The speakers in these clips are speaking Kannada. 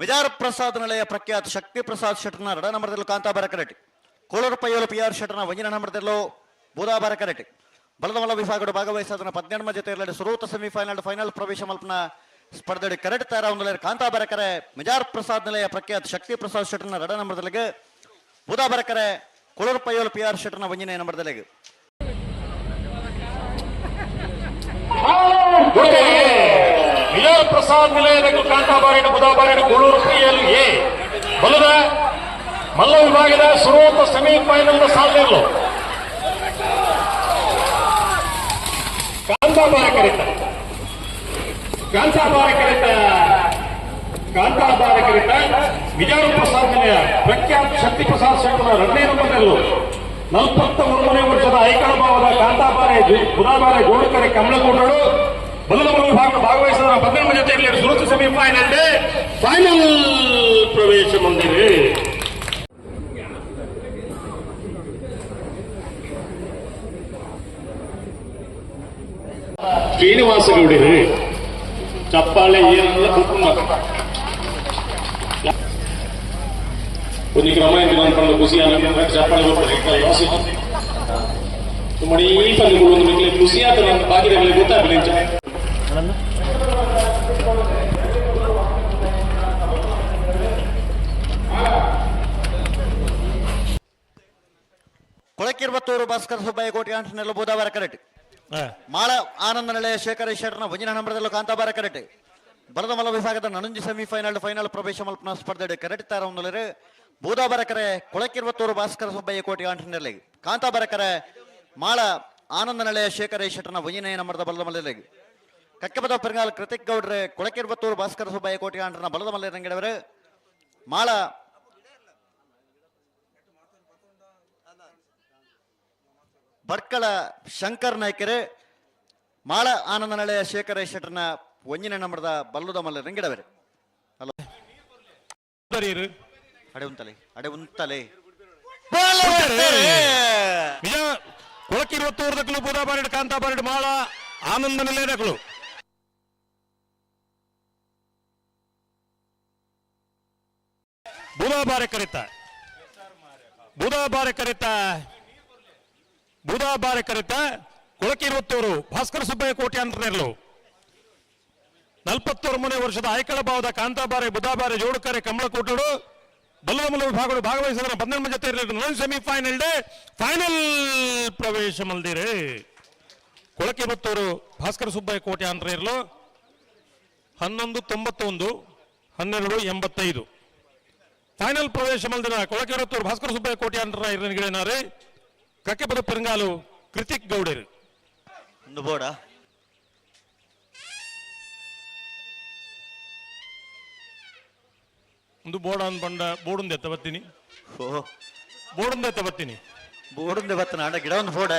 ವಿಜಾರ ಪ್ರಸಾದ್ ನಿಲಯ ಪ್ರಖ್ಯಾತ ಶಕ್ತಿ ಪ್ರಸಾದ್ ಶೆಟ್ಟರ್ನ ರಡ ನಂಬರ್ದಲ್ಲೂ ಕಾಂತಾ ಕರೆಟ್. ಕೋಳೂರು ಪಯ್ಯೋಲು ಪಿ ಆರ್ ಶೆಟ್ಟರ್ನ ವಂಜನ ನಂಬರ್ದಲ್ಲೂ ಬೂದಾ ಕರೆಟ್. ಬಲದಮಲ ವಿಭಾಗಗಳು ಭಾಗವಹಿಸೋದನ್ನ ಪದ್ನೆಂಟು ಜೊತೆ ಸುರೂತ ಸೆಮಿಫೈನಲ್ ಫೈನಲ್ ಪ್ರವೇಶ ಮಲ್ಪನ ಸ್ಪರ್ಧೆಡಿ ಕರೆಟ್ ತಯಾರ ಒಂದು ಕಾಂತಾ ಬರಕರೆ ಮಿಜಾರ್ ಪ್ರಸಾದ್ ನಿಲಯ ಪ್ರಖ್ಯಾತ ಶಕ್ತಿ ಪ್ರಸಾದ್ ಶೆಟ್ಟರ್ನ ರಡ ನಂಬರ್ದಲ್ಲಿಗೆ ಬೂದಾ ಬರಕರೆ ಕೋಳೂರು ಪಯ್ಯೋಲು ಪಿ ಆರ್ ಶೆಟ್ಟರ್ನ ವಂಜನೆ ನಂಬರ್ದಲ್ಲಿಗೆ ಪ್ರಸಾದ್ ನಿಲಯದ ಕಾಂತಾಬಾರಿನ ಬುಧಾಬಾರಿನ ಕೋಳೂರು ಪಿಎಲ್ ಎ. ಬಲದ ಮಲ್ಲ ವಿಭಾಗದ ಸುರೋಪ ಸೆಮಿಫೈನಲ್ ಸಾಧನೆಗಳು ಕಾಂತಾಬಾರ ಕರಿತ. ಕಾಂತಾಬಾರ ಕರಿತ. ಕಾಂತಾಬಾರ ಕರಿತ. ವಿಜಯ ಪ್ರಸಾದ್ ನಿಲಯ. ಪ್ರಖ್ಯಾತ ಶಕ್ತಿ ಪ್ರಸಾದ್ ಶೆಟ್ಟರ ಎರಡನೇ ನಂಬರ್ನಲ್ಲೂ ನಲವತ್ತ ಮೂರನೇ ವರ್ಷದ ಐಕಳ ಭಾವದ ಕಾಂತಾಬಾರೆ ಬುಧಾಬಾರೆ ಗೋಳುಕರೆ ಕಮಲಕೋಟರು. ಬಲದ ಮೂರು ಭಾಗ ಭಾಗವಹಿಸಿದ ಪದ್ನೆಂಟು ಜೊತೆಯಲ್ಲಿ ಸುರಕ್ಷ ಸೆಮಿಫೈನಲ್ ಫೈನಲ್ ಪ್ರವೇಶ ಹೊಂದಿದೆ ಶ್ರೀನಿವಾಸ ಗೌಡಿರು ಚಪ್ಪಾಳೆ ಏನೆಲ್ಲ ಕೂತ್ಕೊಂಡು కొన్ని క్రమమైన దినాంతంలో ఖుషి ఆనందంగా చెప్పాలి లాస్ మరి ఈ పని కూడా మీకు ఖుషి అతను బాకీ దగ్గర ಲೆಮನ್ ಕೊಳಕಿರ್ಬತ್ತೂರು ಭಾಸ್ಕರ್ ಸುಬ್ಬಯ್ಯ ಕೋಟಿ ಆಂಟನೆಲ್ಲ ಬುಧವಾರ ಕರೆಟ್. ಮಾಳ ಆನಂದ ನಿಲಯ ಶೇಖರ ಶೆಟ್ಟರ್ನ ಒಂಜಿನ ನಂಬರದಲ್ಲೂ ಕಾಂತಾಬಾರ ಕರೆಟ್. ಬರದ ಮಲ ವಿಭಾಗದ ನನಂಜಿ ಸೆಮಿಫೈನಲ್ ಫೈನಲ್ ಪ್ರವೇಶ ಮಲ್ಪನ ಸ್ಪರ್ಧೆ ಕರೆಟ್ ತಾರವನ್ನೊಲರೆ ಬೂದಾಬರ ಕರೆ ಕೊಳಕಿರ್ಬತ್ತೂರು ಭಾಸ್ಕರ ಸುಬ್ಬಯ್ಯ ಕೋಟಿ ಆಂಟನೆಲ್ಲಿ ಕಾಂತಾಬರ ಕರೆ ಮಾಳ ಆನಂದ ನಳೆಯ ಶೇಖರ ಶೆಟ್ಟರ್ನ ಒಂಜಿನ ನಂಬರದ ಬಲದ ಮಲೆಯಲ್ಲಿ ಕಕ್ಕಬದ ಪೆರಂಗಾಲ್ ಕೃತಿಕ್ ಗೌಡ್ರೆ ಕೊಳಕಿರ್ಬತ್ತೂರು ಭಾಸ್ಕರ ಸುಬ್ಬಯ್ಯ ಕೋಟಿ ಆಂಟನ ಬಲದ ಮಲೆ ರಂಗಡವರು ಮಾಳ. ಭಟ್ಕಳ ಶಂಕರ್ ನಾಯ್ಕರು ಮಾಳ ಆನಂದ ನಳೆಯ ಶೇಖರ ಶೆಟ್ಟರ್ನ ಒಂಜಿನ ನಂಬರದ ಬಲ್ಲುದ ಮಲ್ಲ ರಂಗಿಡವರೆ ಹಲೋ. ಅಡೆ ಉಂತಲೆ ಅಡೆ ಉಂತಲೆ ನಿಜ ಬಾರಿಡ್ ಕಾಂತಾ ಬಾರಿಡ್ ಮಾಳ ಆನಂದ ನಿಲಯದಕ್ಕಲು ಬುಧಾಬಾರೆ ಕರಿತ. ಬುಧಾಬಾರೆ ಕರಿತ. ಬುಧಾಬಾರೆ ಕರಿತ. ಕೊಳಕಿರುವತ್ತೂರು ಭಾಸ್ಕರ ಸುಬ್ಬಯ್ಯ ಕೋಟಿ ಅಂತರ್ನೆರಲು ನಲ್ಪತ್ತೊರು ಮೂರನೇ ವರ್ಷದ ಆಯ್ಕಳ ಭಾವದ ಕಾಂತಾಬಾರೆ, ಬುಧಾಬಾರೆ, ಜೋಡುಕರೆ ಕಮಲಕೋಟಡು ಬಲ್ಲಮಲ ವಿಭಾಗಗಳು ಭಾಗವಹಿಸಿದ ಪದ್ನೆಂಟು ಜೊತೆ ನಾನ್ ಸೆಮಿಫೈನಲ್ ಡೇ ಫೈನಲ್ ಪ್ರವೇಶ ಮಲ್ದಿರೆ. ಕೊಳಕೆ ಬತ್ತೂರು ಭಾಸ್ಕರ ಸುಬ್ಬಯ್ಯ ಕೋಟೆ ಅಂತ ಇರಲು. ಹನ್ನೊಂದು ತೊಂಬತ್ತೊಂದು, ಹನ್ನೆರಡು ಎಂಬತ್ತೈದು. ಫೈನಲ್ ಪ್ರವೇಶ ಮಲ್ದಿರ ಕೊಳಕೆ ಬತ್ತೂರು ಭಾಸ್ಕರ ಸುಬ್ಬಯ್ಯ ಕೋಟೆ ಅಂತ ಇರನಿಗಳೇನಾರೆ ಕಕ್ಕೆ ಬದ ಪೆರಂಗಾಲು ಕೃತಿಕ್ ಗೌಡರು. ಒಂದು ಬೋಡ ಒಂದು ಬಂಡ ಬೋರ್ಡ್ ಎತ್ತ ಬತ್ತಿನಿ ಓ ಬೋರ್ಡ್ ಎತ್ತ ಬತ್ತೀನಿ ಬೋಡುಂದೆ ಬತ್ತನ ಗಿಡ ಒಂದು ಬೋಡ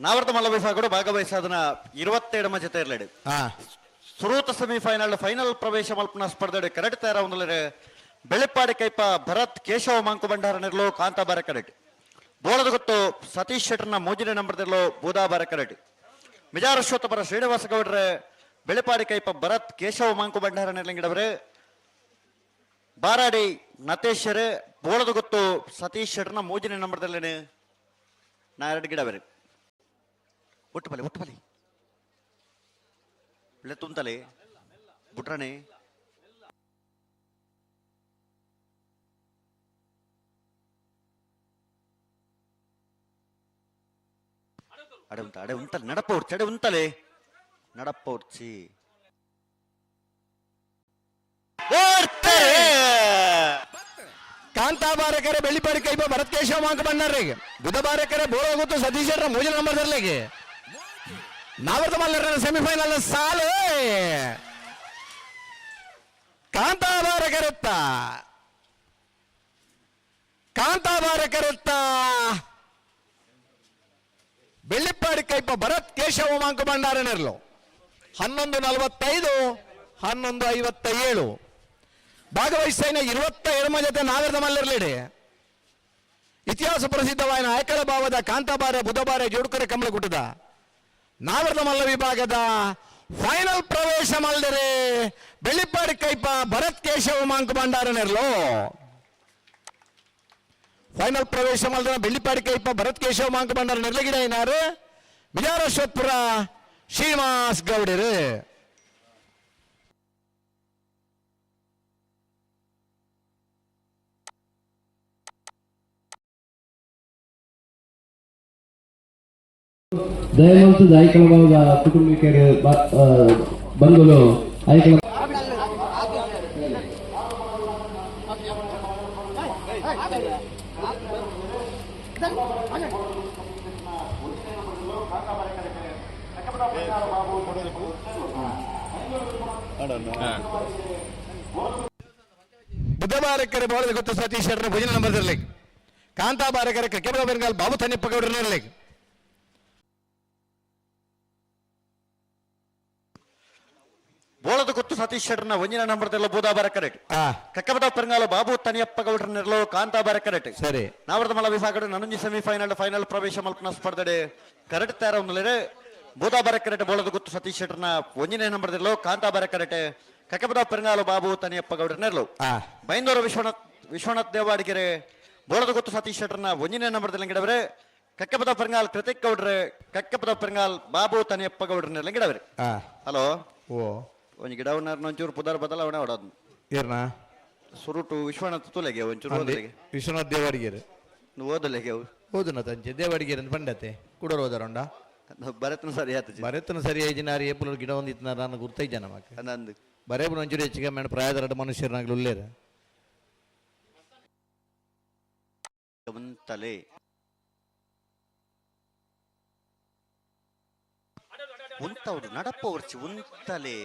ನಾವರ್ತ ಮಲ್ಲ ವಿಭಾಗಗಳು ಭಾಗವಹಿಸೋದನ್ನ ಇರುವತ್ತೆರಡು ಜೊತೆ ಇರಲಿ ಸುರೂತ ಸೆಮಿಫೈನಲ್ ಫೈನಲ್ ಪ್ರವೇಶ ಮಲ್ಪನ ಸ್ಪರ್ಧೆ ಕರೆಟ್ ತಯಾರ ಒಂದಲರೆ ಬೆಳಿಪ್ಪಾಡಿ ಕೈಪ ಭರತ್ ಕೇಶವ ಮಾಂಕು ಭಂಡಾರ ನಿರ್ಲು ಕಾಂತಾಬಾರ ಕರೆಟ್ ಬೋಳದ ಗೊತ್ತು ಸತೀಶ್ ಶೆಟ್ಟರ್ನ ಮೋಜಿನ ನಂಬರ್ದಿರ್ಲು ಬೂದಾಬಾರ ಕರೆಟ್ ಮಿಜಾರಶ್ವತ್ತಪರ ಶ್ರೀನಿವಾಸ ಗೌಡ್ರೆ ಬೆಳೆಪಾಡಿ ಕೈಪ ಭರತ್, ಕೇಶವ ಮಾಂಕು ಭಂಡಾರ ನೆಲಂಗಿಡವರೇ ಬಾರಾಡಿ ನತೇಶರು ಬೋಳದ ಗೊತ್ತು ಸತೀಶ್ ಶೆಟ್ರನ ಮೋಜನೆ ನಂಬರ್ದಲ್ಲೇನೆ ನಾ ಎರಡು ಗಿಡವರೆ ಒಟ್ಟು ಬಲೆ ಒಟ್ಟು ಬಲೆ ಬೆಳೆ ತುಂಬಲೆ ಬಿಟ್ರಾಣೆ. ಅಡೆ ಉಂಟ, ಅಡೆ ಉಂಟಲೆ ನಡಪ ಹೊಡ್ತಿ ಅಡೆ ಉಂಟಲೆ ನಡಪ್ಪ ಉಡ್ಚಿ ಓಡ್ತಾರೆ ಕಾಂತಾಬಾರಕರೆ ಬೆಳ್ಳಿಪಾಡಿ ಕೈಪ ಭರತ್ ಕೇಶವ ಮಾಂಕ ಬಂಡಾರಿಗೆ ಬುಧಬಾರಕರೆ ಬೋಳಗುತ್ತು ಸತೀಶರ ಮೂಜ ನಂಬರ್ ದರ್ಲೆಗೆ ನಾವರ್ತ ಮಲ್ಲರ ಸೆಮಿಫೈನಲ್ ಸಾಲು ಕಾಂತಾಬಾರಕರುತ್ತ ಕಾಂತಾಬಾರಕರುತ್ತ ಬೆಳ್ಳಿಪ್ಪಾಡಿ ಕೈಪ ಭರತ್ ಕೇಶವ ಮಾಂಕ ಬಂಡಾರನೆರ್ಲು ಹನ್ನೊಂದು ನಲವತ್ತೈದು, ಹನ್ನೊಂದು ಐವತ್ತ ಏಳು ಭಾಗವಹಿಸ್ತಾ ಇರುವತ್ತ ಎರಡು ಜೊತೆ ನಾಗರದ ಮಲ್ಲರ್ಲಿಡೆ ಇತಿಹಾಸ ಪ್ರಸಿದ್ಧವಾದ ಆಯಕರ ಭಾವದ ಕಾಂತಾಬಾರ, ಬುಧಬಾರ ಕಮಲ ಕಮಲಗುಟ್ಟದ ನಾಗರದ ಮಲ್ಲ ವಿಭಾಗದ ಫೈನಲ್ ಪ್ರವೇಶ ಮಲ್ದರೆ ಬೆಳ್ಳಿಪ್ಪಾಡಿ ಕೈಪ, ಭರತ್ ಕೇಶವ ಮಾಂಕ ಭಂಡಾರನೆರ್ಲು. ಫೈನಲ್ ಪ್ರವೇಶ ಮಲ್ದ ಬೆಳ್ಳಿಪ್ಪಾಡಿ ಕೈಪ, ಭರತ್ ಕೇಶವ ಮಾಂಕ ಭಂಡಾರ ನೆರ್ಲಗಿಡ ಏನಾರು? ವಿಜಾರಶ್ವತ್ಪುರ ಶ್ರೀನಿವಾಸ್ ಗೌಡರು ದಯಮಾಡಿಸಿ ಆಯ್ಕಳ ಭಾಗದ ಕುಟುಂಬಿಕರು ಬ- ಆ, ಬಂಧುಗಳು ಬಹಳ ಬೋಳದ ಗೊತ್ತು ಸತೀಶ್ ಶೆಟ್ಟರ ಭುಜನ ನಂಬರ್ದಲ್ಲಿ ಕಾಂತಾಬಾರಕರೆ ಕ್ರಿಕೆಟ್ ಬೆಂಗಾಲ್ ಬಾಬು ತನ್ನಿಪ್ಪ ಗೌಡರನಲ್ಲಿ ಬೋಳದ ಗೊತ್ತು ಸತೀಶ್ ಶೆಟ್ಟರ್ನ ಒಂಜಿನ ನಂಬರ್ದೆಲ್ಲ ಬೂದಾಬಾರ ಕರೆಕ್ಟ್ ಆ ಕಕ್ಕಬದ ಪೆರಂಗಾಲು ಬಾಬು ತನಿಯಪ್ಪ ಗೌಡ್ರ ನಿರ್ಲೋ ಕಾಂತಾ ಕರೆಕ್ಟ್ ಸರಿ. ನಾವರದ ಮಲ ವಿಭಾಗದ ನನಂಜಿ ಸೆಮಿಫೈನಲ್ ಫೈನಲ್ ಪ್ರವೇಶ ಮಲ್ಪನ ಸ್ಪರ್ಧೆ ಕರೆಟ್ ತಯಾರ ಒಂದಲೇ ಬೂದಾಬಾರ ಬರಕರಟೆ ಬೋಳದ ಗುತ್ತು ಸತೀಶ್ ಶೆಟ್ಟರ್ನ ಒಂಜನೇ ನಂಬರ್ದಿರ್ಲು ಕಾಂತಾ ಬರಕರಟೆ ಕಕ್ಕಬದ ಪೆರಂಗಾಲು ಬಾಬು ತನಿಯಪ್ಪ ಗೌಡರ್ನಿರ್ಲು ಬೈಂದೂರು ವಿಶ್ವನಾಥ್ ವಿಶ್ವನಾಥ್ ದೇವಾಡಿಗೆರೆ ಬೋಳದ ಗುತ್ತು ಸತೀಶ್ ಶೆಟ್ಟರ್ನ ಒಂಜನೇ ನಂಬರ್ದಲ್ಲಿ ಗಿಡವರೆ ಕಕ್ಕಪದ ಪೆರಂಗಾಲ್ ಕೃತಿಕ್ ಗೌಡ್ರೆ ಕಕ್ಕಪದ ಪೆರಂಗಾಲ್ ಬಾಬು ತನಿಯಪ್ಪ ಗೌಡ್ರ ಗಿಡವರೆ ಹಲೋ? ಓ. ಒಂಜಿ ಗಿಡವನ್ನ ಒಂಚೂರು ಪುದರ್ ಬದಲಾವಣೆ ಹೊಡೋದು ಏರ್ನಾ? ಸುರುಟು ವಿಶ್ವನಾಥ್ ತುಲೆಗೆ ಒಂಚೂರು ಓದಲೆಗೆ ವಿಶ್ವನಾಥ್ ದೇವಾಡಿಗೇರು. ಓದಲೆಗೆ ಓದುನ ತಂಚೆ ದೇವಾಡಿಗೇರು ಪಂಡತೆ ಕೂಡರು ಓದರಂಡ ಬರತ್ನ ಸರಿ ಆಯ್ತು ಬರೆತನ ಸರಿ ಐಜಿನಾರು ಏಪುಲ ಗಿಡ ಒಂದಿತ್ತು ನಾನು ಗುರ್ತೈತೆ ನಮಗೆ ನಂದು. ಬರೇಬುನ ಒಂಚೂರು ಹೆಚ್ಚಿಗೆ ಮೇಡ ಪ್ರಾಯದ ಮನುಷ್ಯರನಾಗ್ಲು ಉಲ್ಲೇರ. ಉಂತಲೆ ಉಂತವ್ರು ನಡಪ್ಪ ಉರ್ಚಿ ಉಂತಲೆ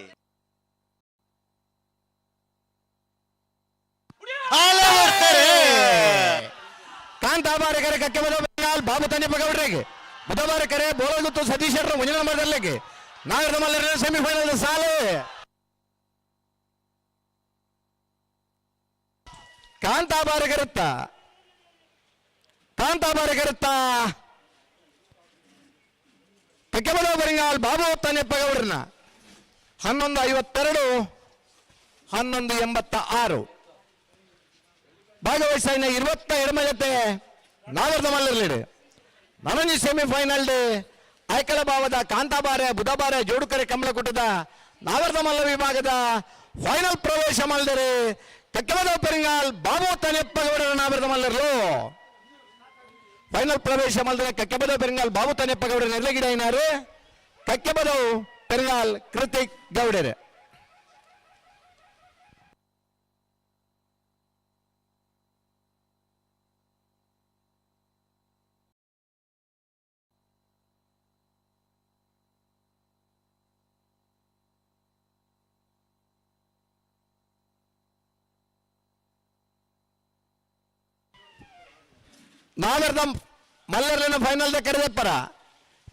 ಕಾಂತಾಬಾರಕರೆ ಕಕ್ಕೆ ಬದ ಬಾಬು ಬಾಬು ತನ್ನಿಪ್ಪ ಗೌಡ್ರಿಗೆ ಬುಧವಾರಕರೆ ಬೋಳಗುತ್ತು ಸತೀಶರ ಮುಂಜಿನ ನಂಬರ್ದಲ್ಲಿಗೆ ನಾಗರದ ಮಲ್ಲರ ಸೆಮಿಫೈನಲ್ ಸಾಲು. ಕಾಂತಾಬಾರಕರುತ್ತ ಕಾಂತಾಬಾರಕರುತ್ತ ಕಕ್ಕೆಬದ ಬರಿಂಗಾಲ್ ಬಾಬು ತನ್ನಿಪ್ಪ ಗೌಡ್ರನ್ನ ಹನ್ನೊಂದು ಐವತ್ತೆರಡು, ಹನ್ನೊಂದು ಎಂಬತ್ತ ಆರು ಭಾಗವಹಿಸಿನ ಇರುವತ್ತ ಎಡಮ ಜೊತೆ ನಾಗರದ ಮಲ್ಲರ್ಲಿಡೆ ನನಂಜಿ ಸೆಮಿಫೈನಲ್ ಡೇ ಆಯ್ಕಳ ಭಾವದ ಕಾಂತಾಬಾರೆ, ಬುಧಬಾರೆ, ಜೋಡುಕರೆ, ಕಮಲಕುಟದ ನಾಗರದ ಮಲ್ಲ ವಿಭಾಗದ ಫೈನಲ್ ಪ್ರವೇಶ ಮಲ್ದರೆ ಕಕ್ಕಬದ ಪೆರಿಂಗಾಲ್ ಬಾಬು ತನೆಪ್ಪಗೌಡರ ನಾಗರದ ಮಲ್ಲರ್ಲು ಫೈನಲ್ ಪ್ರವೇಶ ಮಲ್ದರೆ ಕಕ್ಕೆಬದ ಪೆರಿಂಗಾಲ್ ಬಾಬು ತನೆಪ್ಪಗೌಡರ ನೆರಗಿಡ ಏನಾರು? ಕಕ್ಕೆಬದವು ಪೆರಿಂಗಾಲ್ ಕೃತಿಕ್ ಗೌಡರೆ. ನಾಗರದ ಮಲ್ಲರ್ಲಿನ ಫೈನಲ್ ದ ಕರೆದಪ್ಪರ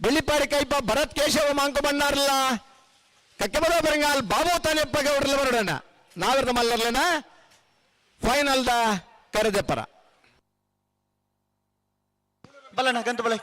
ಬೆಳ್ಳಿಪಾಡಿ ಕೈಪ ಭರತ್ ಕೇಶವ ಮಾಂಕ ಬಣ್ಣಾರಲ್ಲ ಕಕ್ಕೆಬದ ಬರಂಗಾಲ್ ಬಾಬು ತಾನೆಪ್ಪ ಗೌಡ್ರಲ್ಲ ಬರೋಣ ನಾಗರದ ಮಲ್ಲರ್ಲಿನ ಫೈನಲ್ ದ ಕರೆದಪ್ಪರ ಬಲ್ಲಣ್ಣ ಗಂತು ಬಲೆ